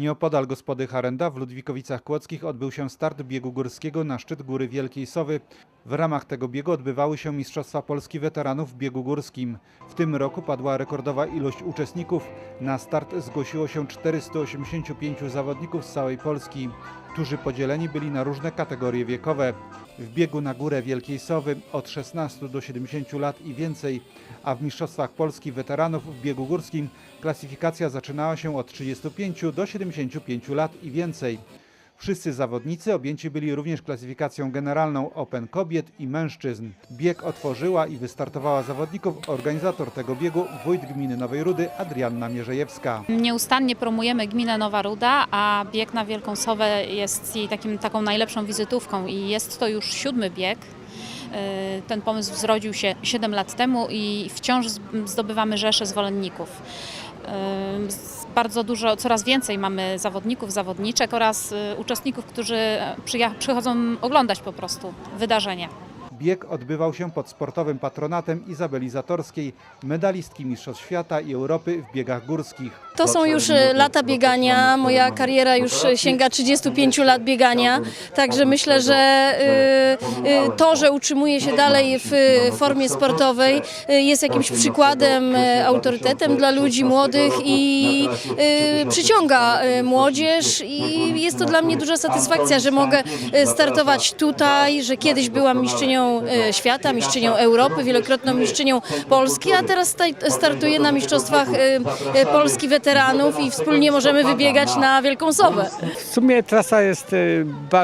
Nieopodal gospody Harenda w Ludwikowicach Kłodzkich odbył się start biegu górskiego na szczyt Góry Wielkiej Sowy. W ramach tego biegu odbywały się Mistrzostwa Polski Weteranów w biegu górskim. W tym roku padła rekordowa ilość uczestników. Na start zgłosiło się 485 zawodników z całej Polski, którzy podzieleni byli na różne kategorie wiekowe. W biegu na Górę Wielkiej Sowy od 16 do 70 lat i więcej, a w Mistrzostwach Polski Weteranów w biegu górskim klasyfikacja zaczynała się od 35 do 75 lat i więcej. Wszyscy zawodnicy objęci byli również klasyfikacją generalną Open kobiet i mężczyzn. Bieg otworzyła i wystartowała zawodników organizator tego biegu, wójt gminy Nowej Rudy Adrianna Mierzejewska. Nieustannie promujemy gminę Nowa Ruda, a bieg na Wielką Sowę jest jej takim, taką najlepszą wizytówką i jest to już siódmy bieg. Yy, Ten pomysł zrodził się 7 lat temu i wciąż zdobywamy rzesze zwolenników. Bardzo dużo, coraz więcej mamy zawodników, zawodniczek oraz yy, uczestników, którzy przyja- przychodzą oglądać po prostu wydarzenie. Bieg odbywał się pod sportowym patronatem Izabeli Zatorskiej, medalistki Mistrzostw Świata i Europy w biegach górskich. To są już e, lata biegania, moja kariera już sięga 35 lat biegania, także myślę, że e, e, to, że utrzymuję się dalej w formie sportowej jest jakimś przykładem, autorytetem dla ludzi młodych i przyciąga młodzież. I jest to dla mnie duża satysfakcja, że mogę startować tutaj, że kiedyś byłam mistrzynią e, świata, mistrzynią Europy, wielokrotną mistrzynią Polski, a teraz startuję na mistrzostwach e, e, Polski weteranów i wspólnie możemy wybiegać na Wielką Sowę. W sumie trasa jest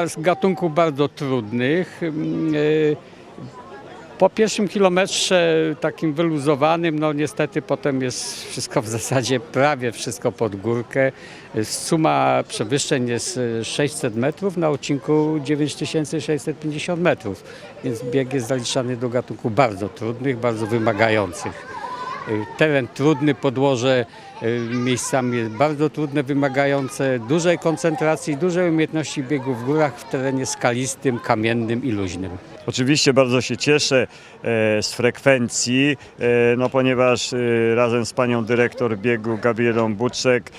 z gatunków bardzo trudnych. E, Po pierwszym kilometrze takim wyluzowanym, no niestety potem jest wszystko w zasadzie prawie wszystko pod górkę. E, Suma przewyższeń jest e, 600 metrów na odcinku 9650 metrów, więc bieg jest zaliczany do gatunków bardzo trudnych, bardzo wymagających. Y, Teren trudny, podłoże miejscami jest bardzo trudne, wymagające dużej koncentracji, dużej umiejętności biegu w górach w terenie skalistym, kamiennym i luźnym. Oczywiście bardzo się cieszę e, z frekwencji, e, no ponieważ e, razem z panią dyrektor biegu Gabrielą Buczek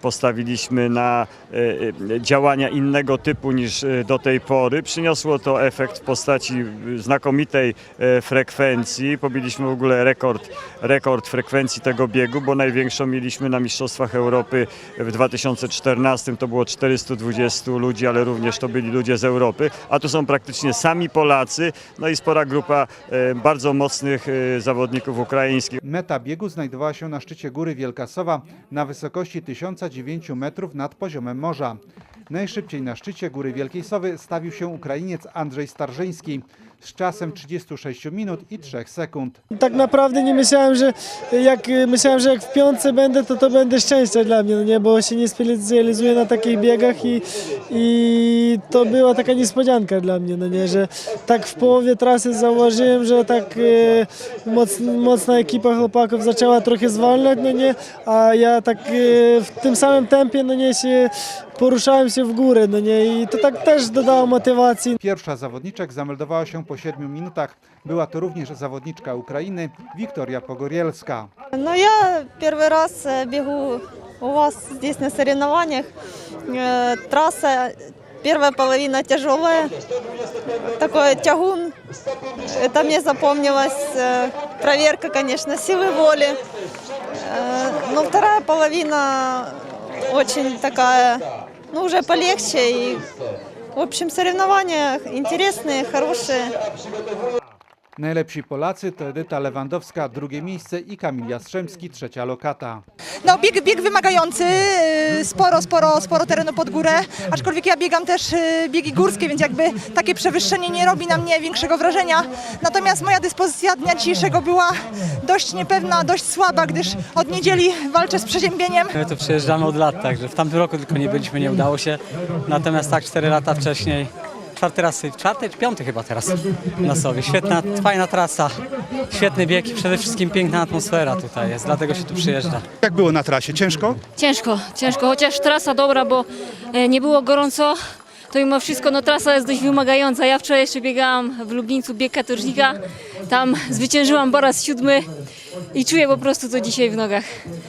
postawiliśmy na działania innego typu niż do tej pory. Przyniosło to efekt w postaci znakomitej frekwencji. Pobiliśmy w ogóle rekord, rekord frekwencji tego biegu, bo największą mieliśmy na Mistrzostwach Europy w 2014. To było 420 ludzi, ale również to byli ludzie z Europy, a tu są praktycznie sami Polacy, no i spora grupa e, bardzo mocnych e, zawodników ukraińskich. Meta biegu znajdowała się na szczycie Góry Wielka Sowa na wysokości 1009 metrów nad poziomem morza. Najszybciej na szczycie Góry Wielkiej Sowy stawił się Ukrainiec Andrzej Starzyński z czasem 36 minut i 3 sekund. tak naprawdę nie myślałem, że jak myślałem, że jak w piątce będę, to to będę szczęście dla mnie, no nie, bo się nie specjalizuję na takich biegach i, i to była taka niespodzianka dla mnie, no nie, że tak w połowie trasy zauważyłem, że tak e, moc, mocna ekipa chłopaków zaczęła trochę zwalniać, no nie, a ja tak e, w tym samym tempie, no nie, się poruszałem się w górę, no nie, i to tak też dodało motywacji. Pierwsza zawodniczek zameldowała się po 7 minutach. Była to również zawodniczka Ukrainy Wiktoria Pogorielska. Ну, я первый раз э, бегу у вас здесь на соревнованиях. Э, Трасса, первая половина тяжелая, такой тягун. Это мне запомнилось. Э, Проверка, конечно, силы воли. Э, Но вторая половина очень такая, ну, уже полегче. И, в общем, соревнования интересные, хорошие. Najlepsi Polacy to Edyta Lewandowska, drugie miejsce i Kamil Jastrzębski, trzecia lokata. No, bieg, bieg wymagający, y, sporo, sporo, sporo terenu pod górę, aczkolwiek ja biegam też y, biegi górskie, więc jakby takie przewyższenie nie robi na mnie większego wrażenia. Natomiast moja dyspozycja dnia dzisiejszego była dość niepewna, dość słaba, gdyż od niedzieli walczę z przeziębieniem. My tu przyjeżdżamy od lat, także w tamtym roku tylko nie byliśmy, nie udało się. Natomiast tak 4 lata wcześniej, czwarty raz, czwarty czy piąty chyba teraz na sobie. Świetna, fajna trasa, świetny bieg i przede wszystkim piękna atmosfera tutaj jest, dlatego się tu przyjeżdża. Jak było na trasie? Ciężko? Ciężko, ciężko, chociaż trasa dobra, bo e, nie było gorąco, to mimo wszystko no, trasa jest dość wymagająca. Ja wczoraj jeszcze biegałam w Lublińcu bieg katorżnika, tam zwyciężyłam po raz siódmy i czuję po prostu to dzisiaj w nogach.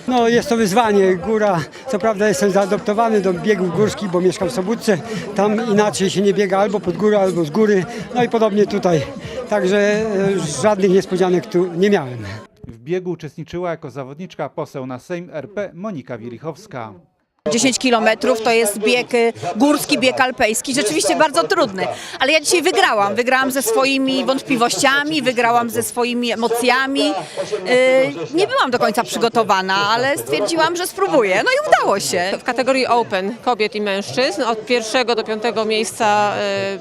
No jest to wyzwanie, góra, co prawda jestem zaadoptowany do biegów górskich, bo mieszkam w Sobótce, tam inaczej się nie biega albo pod górę, albo z góry, no i podobnie tutaj, także e, żadnych niespodzianek tu nie miałem. W biegu uczestniczyła jako zawodniczka poseł na Sejm RP Monika Wielichowska. 10 kilometrów to jest bieg y, górski, bieg alpejski, rzeczywiście bardzo trudny. Ale ja dzisiaj wygrałam. Wygrałam ze swoimi wątpliwościami, wygrałam ze swoimi emocjami. Y, Nie byłam do końca przygotowana, ale stwierdziłam, że spróbuję. No i udało się. W kategorii Open kobiet i mężczyzn od pierwszego do piątego miejsca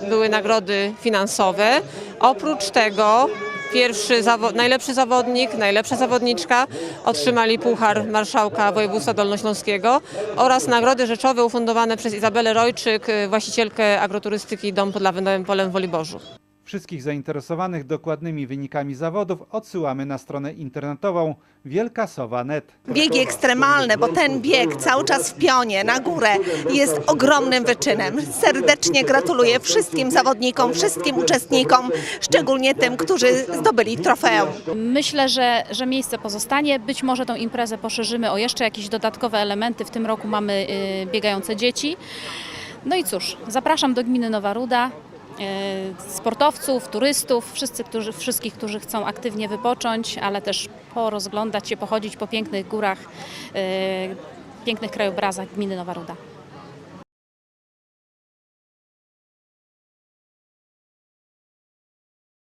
y, były nagrody finansowe. Oprócz tego pierwszy zawo- najlepszy zawodnik, najlepsza zawodniczka otrzymali Puchar Marszałka Województwa Dolnośląskiego oraz nagrody rzeczowe ufundowane przez Izabelę Rojczyk, y, właścicielkę agroturystyki Dom pod Lawendowym Polem w Woliborzu. Wszystkich zainteresowanych dokładnymi wynikami zawodów odsyłamy na stronę internetową wielkasowa.net. Biegi ekstremalne, bo ten bieg cały czas w pionie, na górę, jest ogromnym wyczynem. Serdecznie gratuluję wszystkim zawodnikom, wszystkim uczestnikom, szczególnie tym, którzy zdobyli trofeum. Myślę, że, że miejsce pozostanie. Być może tą imprezę poszerzymy o jeszcze jakieś dodatkowe elementy. W tym roku mamy y, biegające dzieci. No i cóż, zapraszam do gminy Nowa Ruda. Y, Sportowców, turystów, wszyscy, którzy, wszystkich, którzy chcą aktywnie wypocząć, ale też porozglądać się, pochodzić po pięknych górach, y, pięknych krajobrazach gminy Nowa Ruda.